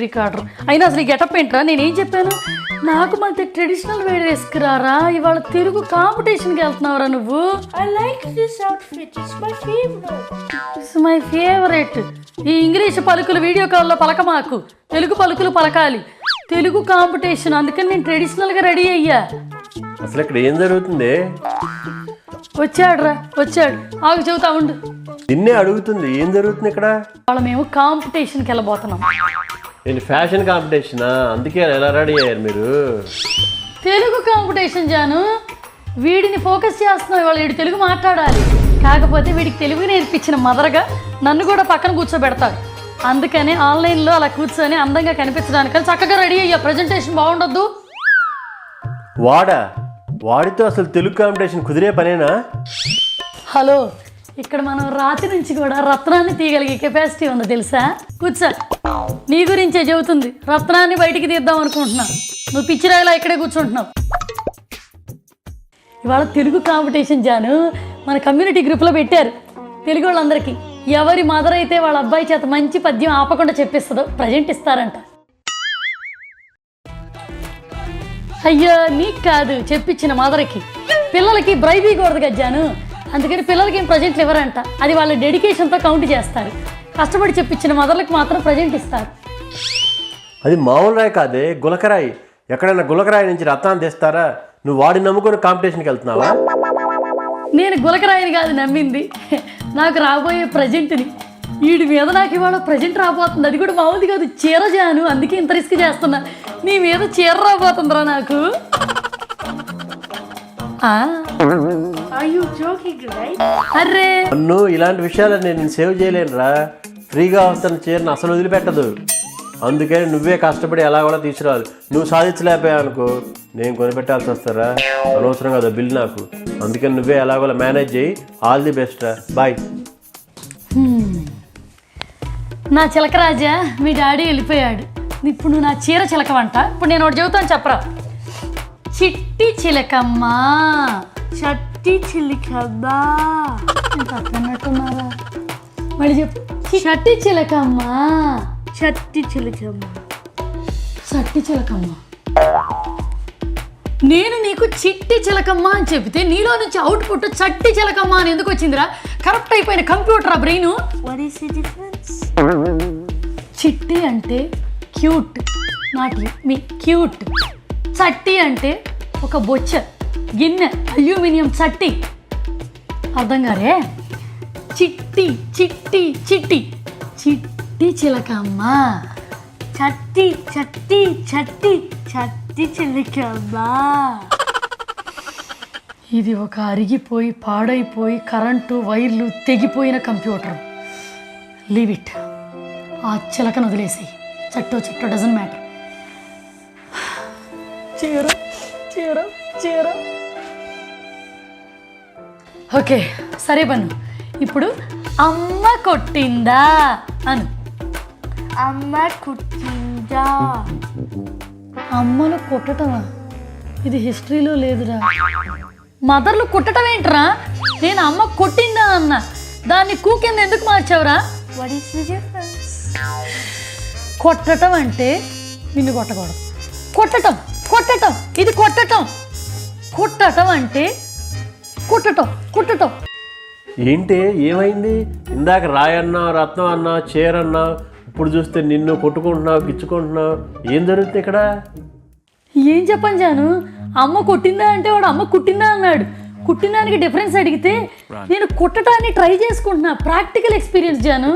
Recorder అయినా అసలు getup ఏంట్రా? నేనేం చెప్పాను? నాకు మధ్య ట్రెడిషనల్ వేర్ వేసుకురారా? ఇవాళ తెలుగు కాంపిటీషన్కి వెళ్తున్నావురా నువ్వు. I like this outfit. It's my favorite. It's my favourite ఈ ఇంగ్లీష్ పలుకులు వీడియో కాల్లో పలకమాకు. తెలుగు పలుకులు పలకాలి. తెలుగు కాంపిటీషన్. అందుకని నేను ట్రెడిషనల్గా రెడీ అయ్యా. అసలు ఇక్కడ ఏం జరుగుతుంది? వచ్చాడురా వచ్చాడు. ఆగు చెబుతా ఉండు. నిన్నే అడుగుతుంది ఏం జరుగుతుంది ఇక్కడ? వాళ్ళ మేము కాంపిటీషన్కి వెళ్ళబోతున్నాం. ఏంటి ఫ్యాషన్ కాంపిటీషనా? అందుకే ఎలా రెడీ అయ్యారు మీరు? తెలుగు కాంపిటీషన్ జాను. వీడిని ఫోకస్ చేస్తున్నావు ఇవాళ వీడు తెలుగు మాట్లాడాలి. కాకపోతే వీడికి తెలుగు నేర్పించిన మదరగా నన్ను కూడా పక్కన కూర్చోబెడతారు అందుకని ఆన్లైన్లో అలా కూర్చొని అందంగా కనిపించడానికి చక్కగా రెడీ అయ్యా. ప్రజెంటేషన్ బాగుండొద్దు. వాడా? వాడితో అసలు తెలుగు కాంపిటీషన్ కుదిరే పనేనా? హలో ఇక్కడ మనం రాత్రి నుంచి కూడా రత్నాన్ని తీయగలిగే కెపాసిటీ ఉంది తెలుసా? కూర్చో. నీ గురించే చెబుతుంది. రత్నాన్ని బయటికి తీద్దాం అనుకుంటున్నా. నువ్వు పిచ్చిరాయిలా ఇక్కడే కూర్చుంటున్నావు. ఇవాళ తెలుగు కాంపిటీషన్ జాను. మన కమ్యూనిటీ గ్రూప్లో పెట్టారు. తెలుగు వాళ్ళందరికీ ఎవరి మదర్ అయితే వాళ్ళ అబ్బాయి చేత మంచి పద్యం ఆపకుండా చెప్పిస్తుందో ప్రజెంట్ ఇస్తారంట. అయ్యో నీకు కాదు చెప్పించిన మదర్కి. పిల్లలకి బ్రైబ్ ఇవ్వకూడదు గజ్జాను అందుకని పిల్లలకి ఏం ప్రజెంట్లు ఇవ్వరంట అది వాళ్ళ డెడికేషన్తో కౌంట్ చేస్తారు. కష్టపడి చెప్పించిన మదర్లకు మాత్రం ప్రజెంట్ ఇస్తారు. అది మామూలు రాయి కాదే గులకరాయి. ఎక్కడైనా గులకరాయి నుంచి రత్నాన్ని తెస్తారా? నువ్వు వాడిని నమ్ముకొని కాంపిటీషన్కి వెళ్తున్నావా? నేను గులకరాయిని కాదు నమ్మింది. నాకు రాబోయే ప్రజెంట్ని. వీడి మీద నాకు ఇవాళ ప్రజెంట్ రాబోతుంది. అది కూడా మామూలుది కాదు చీర జాను అందుకే ఇంత రిస్క్ చేస్తున్నా. నీ మీద చీర రాబోతుందిరా నాకు. అర్రే! నన్ను ఇలాంటి విషయాలు నేను సేవ్ చేయలేనురా. ఫ్రీగా వస్తున్న చీరను అసలు వదిలిపెట్టదు. అందుకని నువ్వే కష్టపడి ఎలా కూడా తీసుకురావాలి. నువ్వు సాధించలేకపోయావు అనుకో నేను కొనిపెట్టాల్సి వస్తారా? అనవసరం కదా బిల్ నాకు. అందుకని నువ్వే ఎలాగోలా మేనేజ్ చేయి. ఆల్ ది బెస్ట్ రా. బాయ్. నా చిలకరాజా మీ డాడీ వెళ్ళిపోయాడు. ఇప్పుడు నువ్వు నా చీర చిలకవంట. ఇప్పుడు నేను ఒకటి చెబుతాను చెప్పరా? చిట్టి చిలకమ్మ. Chatti chilikamba. ఇంకా అన్నట్టున్నారా మళ్ళీ చెప్పు. చట్టి చిలకమ్మ Chatti chilikamba. చట్టి చిలకమ్మ నేను నీకు చిట్టి చిలకమ్మ అని చెబితే నీలో నుంచి అవుట్పుట్ చట్టి చిలకమ్మ అని ఎందుకు వచ్చిందిరా? కరెక్ట్ అయిపోయిన కంప్యూటర్ ఆ బ్రెయిన్ is the difference? చిట్టి అంటే క్యూట్. Not me cute. చట్టి అంటే ఒక బొచ్చ. గిన్నె అల్యూమినియం చట్టి. అర్థం కారే చిట్టి చిట్టి చిట్టి. చిట్టి చిలకమ్మ. చట్టి చట్టి చట్టి chatti chilikamba. ఇది ఒక అరిగిపోయి పాడైపోయి కరెంటు వైర్లు తెగిపోయిన కంప్యూటర్. లీవ్ ఇట్ ఆ చిలకను వదిలేసి చట్టో చెట్టో డజన్ మ్యాటర్ చీర చీర చీర. ఓకే సరే బన్ను. ఇప్పుడు అమ్మ కొట్టిందా అను. Amma kutinda. అమ్మను కొట్టటమా? ఇది హిస్టరీలో లేదురా. మదర్లు కొట్టడం ఏంట్రా? నేను అమ్మ కొట్టిందా అన్న. దాన్ని కూ కింద ఎందుకు మార్చావురా? Difference? కొట్టటం అంటే నిన్ను కొట్టకూడదు. కొట్టటం కొట్టటం ఇది కొట్టటం. కొట్టటం అంటే కొట్టటం కొట్టటం. ఏంటి ఏమైంది? ఇందాక రాయన్నావు రత్నం అన్నావు చీర అన్నావు ఇప్పుడు చూస్తే నిన్ను కొట్టుకుంటున్నావు గిచ్చుకుంటున్నావు. ఏం జరుగుతుంది ఇక్కడ? ఏం చెప్పను జాను? అమ్మ కొట్టిందా అంటే వాడు అమ్మ కుట్టిందా అన్నాడు. కుట్టినానికి డిఫరెన్స్ అడిగితే నేను కుట్టడాన్ని ట్రై చేసుకుంటున్నా. Practical experience Janu.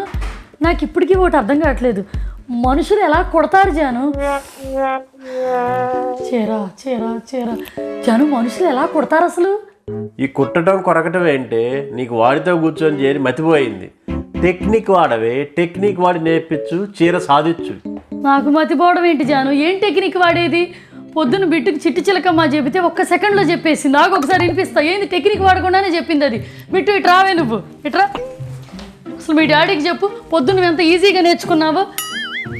నాకు ఇప్పటికీ ఒకటి అర్థం కావట్లేదు. మనుషులు ఎలా కొడతారు జాను? చీర చీర చీర. జాను మనుషులు ఎలా కొడతారు అసలు? ఈ కుట్టడం కొరకటం ఏంటే నీకు వాడితో కూర్చొని చేరి మతిపోయింది. టెక్నిక్ వాడవే టెక్నిక్ వాడి నేర్పించు చీర సాధించు. నాకు మతిపోవడం ఏంటి జాను? ఏం టెక్నిక్ వాడేది? పొద్దున్న బిట్టుకు చిట్టి చిలకమ్మ చెబితే ఒక్క సెకండ్లో చెప్పేసింది. నాకు ఒకసారి వినిపిస్తా. ఏంది టెక్నిక్ వాడకుండానే చెప్పింది అది? బిట్టు ఇట్రావే నువ్వు. ఇట్రా అసలు మీ డాడీకి చెప్పు. పొద్దున్న ఎంత ఈజీగా నేర్చుకున్నావో?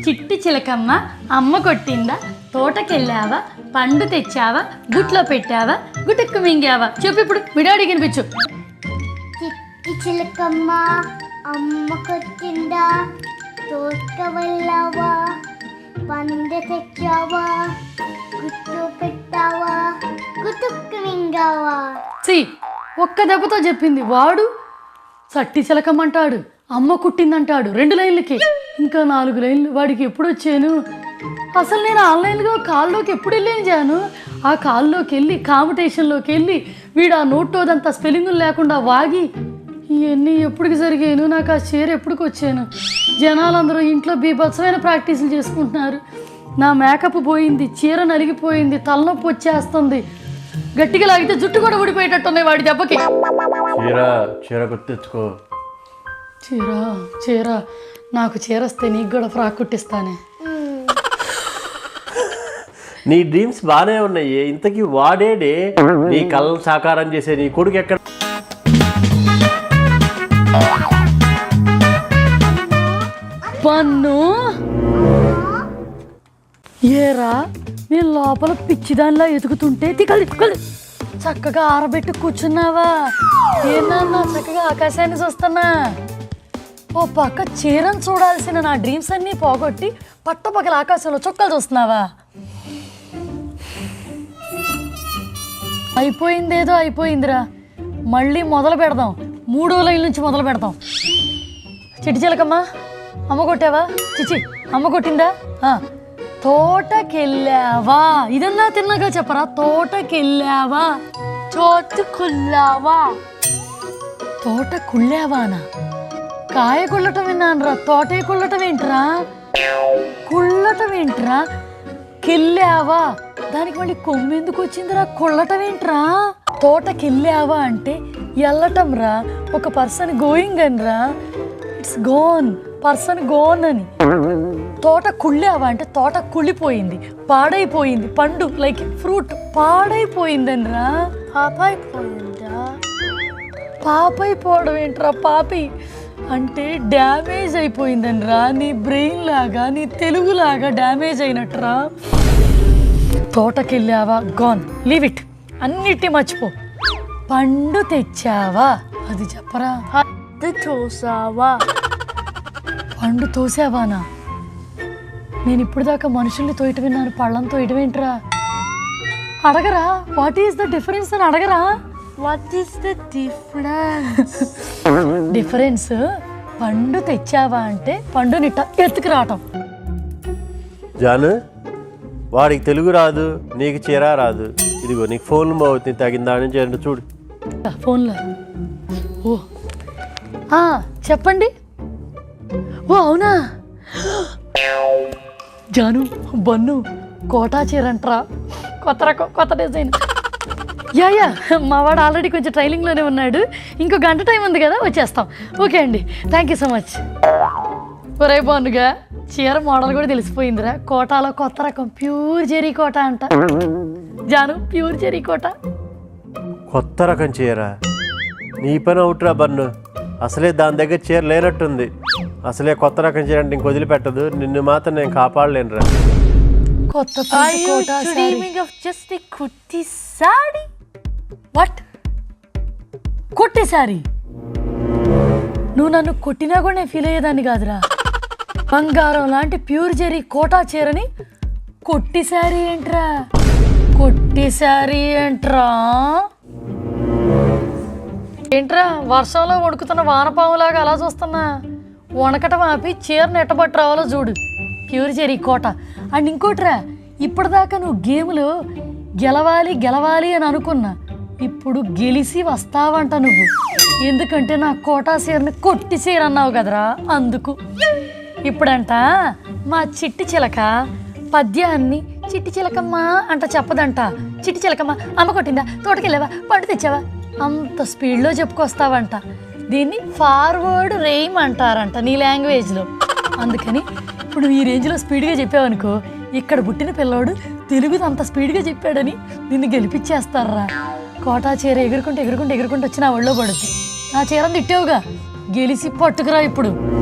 చిట్టి చిలకమ్మ అమ్మ కొట్టిందా? తోటకెళ్ళావా? పండు తెచ్చావా? గుట్లో పెట్టావా? గుటెక్కు మింగావా? చెప్పు ఇప్పుడు వినిపించు. చిట్టి చిలకమ్మ అమ్మ తోట వెళ్ళావా? తెచ్చావా? పెట్టావా? గుతుక్కు మింగావా? సి ఒక్క దెబ్బతో చెప్పింది వాడు. సట్టి చిలకమంటాడు అమ్మ కుట్టిందంటాడు రెండు లైన్లకి. ఇంకా నాలుగు లైన్లు వాడికి ఎప్పుడు వచ్చాను? అసలు నేను ఆన్లైన్లో కాల్లోకి ఎప్పుడు వెళ్ళాను జాను? ఆ కాల్లోకి వెళ్ళి కాంపిటీషన్లోకి వెళ్ళి వీడు ఆ నోటోదంతా స్పెల్లింగులు లేకుండా వాగి ఇవన్నీ ఎప్పటికి జరిగాను నాకు ఆ చీర ఎప్పటికి వచ్చాను? జనాలందరూ ఇంట్లో బీభత్సమైన ప్రాక్టీసులు చేసుకుంటున్నారు. నా మేకప్ పోయింది చీర నలిగిపోయింది తలనొప్పి వచ్చేస్తుంది. గట్టిగా లాగితే జుట్టు కూడా ఊడిపోయేటట్టున్నాయి వాడి దెబ్బకి. చీర చీర గుర్తెచ్చుకో చీర చీర నాకు చీర వస్తే నీకు కూడా ఫ్రాక్ కుట్టిస్తానే. నీ డ్రీమ్స్ బాగానే ఉన్నాయి. ఇంతకీ వాడేడే నీ కళ్ళను సాకారం చేసే నీ కొడుకు ఎక్కడ? పన్ను? ఏరా నేను లోపల పిచ్చిదానిలా ఎతుకుతుంటే తికలి తికలి చక్కగా ఆరబెట్టి కూర్చున్నావా? ఏనా చక్కగా ఆకాశాన్ని చూస్తున్నా. ఓ పక్క చీరను చూడాల్సిన నా డ్రీమ్స్ అన్నీ పోగొట్టి పట్టపక్కల ఆకాశంలో చుక్కలు చూస్తున్నావా? అయిపోయిందేదో అయిపోయిందిరా. మళ్ళీ మొదలు పెడదాం. మూడో లైన్ నుంచి మొదలు పెడదాం. చిటి చిలకమ్మా అమ్మ కొట్టావా? చిచి అమ్మ కొట్టిందా? తోటకెళ్ళావా? ఇదన్నా తిన్నాగా చెప్పరా? తోటకెళ్ళావా? చోటుకుల్లావా తోట కుళ్ళావానా కాయ కుళ్ళటం విన్నానురా. తోటే కుళ్ళటం ఏంట్రా? కుళ్ళటం ఏంట్రా? కెళ్ళావా? దానికి మళ్ళీ కొమ్ము ఎందుకు వచ్చిందిరా? కుళ్ళటం ఏంట్రా తోటకెళ్ళావా అంటే వెళ్ళటం రా ఒక పర్సన్ గోయింగ్ అని రా ఇట్స్ గోన్. పర్సన్ గోన్ అని తోట కుళ్ళావా అంటే తోట కుళ్ళిపోయింది. పాడైపోయింది. పండు లైక్ ఫ్రూట్ పాడైపోయిందని రా పాపైపోయిందా? పాపైపోవడం ఏంట్రా పాపి? అంటే డ్యామేజ్ అయిపోయిందని రా నీ బ్రెయిన్ లాగా నీ తెలుగు లాగా డ్యామేజ్ అయినట్రా తోటకెళ్ళావా? గాన్ లీవ్ ఇట్ అన్నిటి మర్చిపో. పండు తెచ్చావా? అది చెప్పరా? అది చూసావా పండు తోసావానా? నేను ఇప్పుడు దాకా మనుషుల్ని తోయట విన్నాను. పళ్ళం తోయటం ఏంట్రా? అడగరా? వాట్ ఈస్ ద డిఫరెన్స్ అని అడగరా? What is the difference difference పండు తెచ్చావా అంటే పండు నిట్ట ఎత్తుకు రావటం. జాను? వాడికి తెలుగు రాదు నీకు చీర రాదు. ఇదిగో నీకు ఫోన్ అవుతుంది తగిన దాని నుంచి చూడు. ఫోన్లో ఓ. చెప్పండి. ఓ అవునా? జాను బన్ను కోటా చీరంట్రా కొత్త రకం కొత్త డిజైన్. Yeah yeah. మా ఆల్రెడీ కొంచెం ట్రైలింగ్లోనే ఉన్నాడు. ఇంకో గంట టైం ఉంది కదా వచ్చేస్తాం. ఓకే అండి. థ్యాంక్ యూ సో మచ్ ఒరే బాగుండుగా చీర మోడల్ కూడా తెలిసిపోయిందిరా. కోటాలో కొత్త రకం ప్యూర్ జెరీ కోట అంట. జాను ప్యూర్ జెరీ కోట. కొత్త రకం చీర. నీ పని అవుట్రా బన్ను అసలే దాని దగ్గర చీర లేనట్టుంది. అసలే కొత్త రకం చీర అంటే ఇంక వదిలిపెట్టదు. నిన్ను మాత్రం నేను కాపాడలేనురా. కొత్త Kota sari. kutti sari? What కొట్టేసారి నువ్వు నన్ను కొట్టినా కూడా నేను ఫీల్ అయ్యేదాన్ని కాదురా. బంగారం లాంటి ప్యూర్ జెరీ కోటా చీరని కొట్టి శారీ ఏంట్రా? కొట్టి శారీ ఏంట్రా? ఏంట్రా వర్షంలో వణుకుతున్న వానపాములాగా అలా చూస్తున్నా? వణకటం ఆపి చీరను ఎట్టబట్టి రావాలో చూడు. Pure zari Kota. అండ్ ఇంకోట్రా ఇప్పటిదాకా నువ్వు గేమ్లో గెలవాలి గెలవాలి అని అనుకున్నా. ఇప్పుడు గెలిచి వస్తావంట నువ్వు. ఎందుకంటే నా కోటా చీరని కొట్టి చీర అన్నావు కదరా అందుకు. ఇప్పుడంట మా చిట్టి చిలక పద్యాన్ని చిట్టి చిలకమ్మ అంట చెప్పదంట. చిట్టి చిలకమ్మ అమ్మ కొట్టిందా? తోటకెళ్ళావా? పండు తెచ్చావా? అంత స్పీడ్లో చెప్పుకొస్తావంట. దీన్ని ఫార్వర్డ్ రెయిమ్ అంటారంట నీ లాంగ్వేజ్లో. అందుకని ఇప్పుడు ఈ రేంజ్లో స్పీడ్గా చెప్పావనుకో ఇక్కడ పుట్టిన పిల్లోడు తెలుగు అంత స్పీడ్గా చెప్పాడని నిన్ను గెలిపించేస్తారా కోటా చీర ఎగురుకుంటూ ఎగురుకుంటూ ఎగురుకుంటూ వచ్చి నా ఒళ్ళో పడుద్ది. నా చీర తిట్టావుగా. గెలిచి పట్టుకురా ఇప్పుడు.